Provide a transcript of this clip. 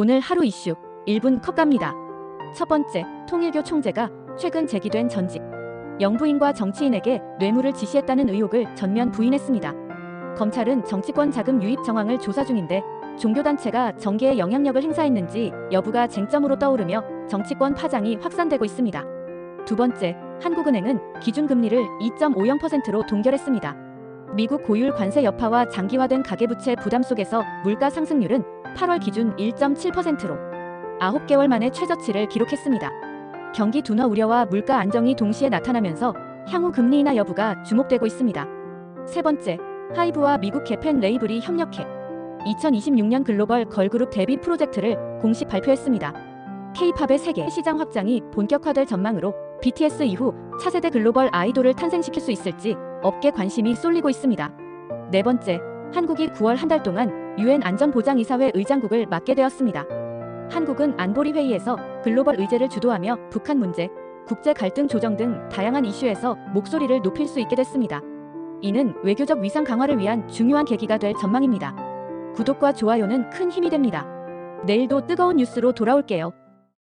오늘 하루 이슈 1분 컷 갑니다. 첫 번째, 통일교 총재가 최근 제기된 전직 영부인과 정치인에게 뇌물을 지시했다는 의혹을 전면 부인했습니다. 검찰은 정치권 자금 유입 정황을 조사 중인데 종교단체가 정계에 영향력을 행사했는지 여부가 쟁점으로 떠오르며 정치권 파장이 확산되고 있습니다. 두 번째, 한국은행은 기준금리를 2.50%로 동결했습니다. 미국 고율 관세 여파와 장기화된 가계부채 부담 속에서 물가 상승률은 8월 기준 1.7%로 9개월 만에 최저치를 기록했습니다. 경기 둔화 우려와 물가 안정이 동시에 나타나면서 향후 금리 인하 여부가 주목되고 있습니다. 세 번째, 하이브와 미국 개펜 레이블이 협력해 2026년 글로벌 걸그룹 데뷔 프로젝트를 공식 발표했습니다. K-팝의 세계 시장 확장이 본격화될 전망으로 BTS 이후 차세대 글로벌 아이돌을 탄생시킬 수 있을지 업계 관심이 쏠리고 있습니다. 네 번째, 한국이 9월 한 달 동안 유엔 안전보장이사회 의장국을 맡게 되었습니다. 한국은 안보리 회의에서 글로벌 의제를 주도하며 북한 문제, 국제 갈등 조정 등 다양한 이슈에서 목소리를 높일 수 있게 됐습니다. 이는 외교적 위상 강화를 위한 중요한 계기가 될 전망입니다. 구독과 좋아요는 큰 힘이 됩니다. 내일도 뜨거운 뉴스로 돌아올게요.